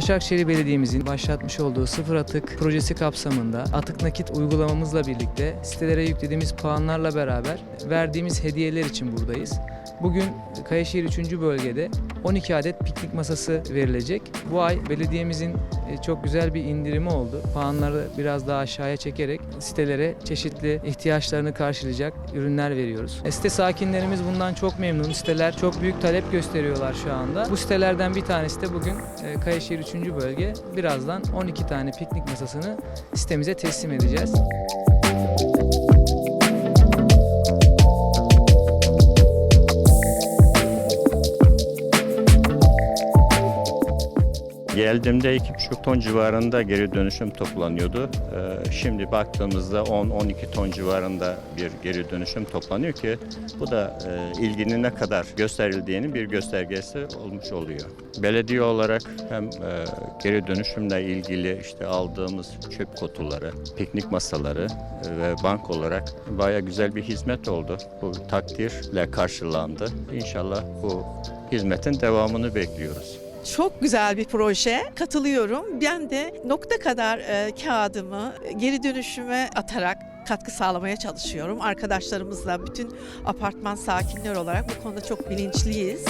Başakşehir Belediye'mizin başlatmış olduğu sıfır atık projesi kapsamında atık nakit uygulamamızla birlikte sitelere yüklediğimiz puanlarla beraber verdiğimiz hediyeler için buradayız. Bugün Kayaşehir 3. bölgede 12 adet piknik masası verilecek. Bu ay belediyemizin çok güzel bir indirimi oldu. Puanları biraz daha aşağıya çekerek sitelere çeşitli ihtiyaçlarını karşılayacak ürünler veriyoruz. E, Site sakinlerimiz bundan çok memnun. Siteler çok büyük talep gösteriyorlar şu anda. Bu sitelerden bir tanesi de bugün e, Kayaşehir 3. bölge. Birazdan 12 tane piknik masasını sitemize teslim edeceğiz. Geldiğimde 2,5 ton civarında geri dönüşüm toplanıyordu. Ee, Şimdi baktığımızda 10-12 ton civarında bir geri dönüşüm toplanıyor ki bu da e, ilginin ne kadar gösterildiğinin bir göstergesi olmuş oluyor. Belediye olarak hem e, geri dönüşümle ilgili işte aldığımız çöp kutuları, piknik masaları e, ve bank olarak baya güzel bir hizmet oldu. Bu takdirle karşılandı. İnşallah bu hizmetin devamını bekliyoruz. Çok güzel bir proje. Katılıyorum. Ben de nokta kadar e, kağıdımı geri dönüşüme atarak katkı sağlamaya çalışıyorum. Arkadaşlarımızla bütün apartman sakinler olarak bu konuda çok bilinçliyiz.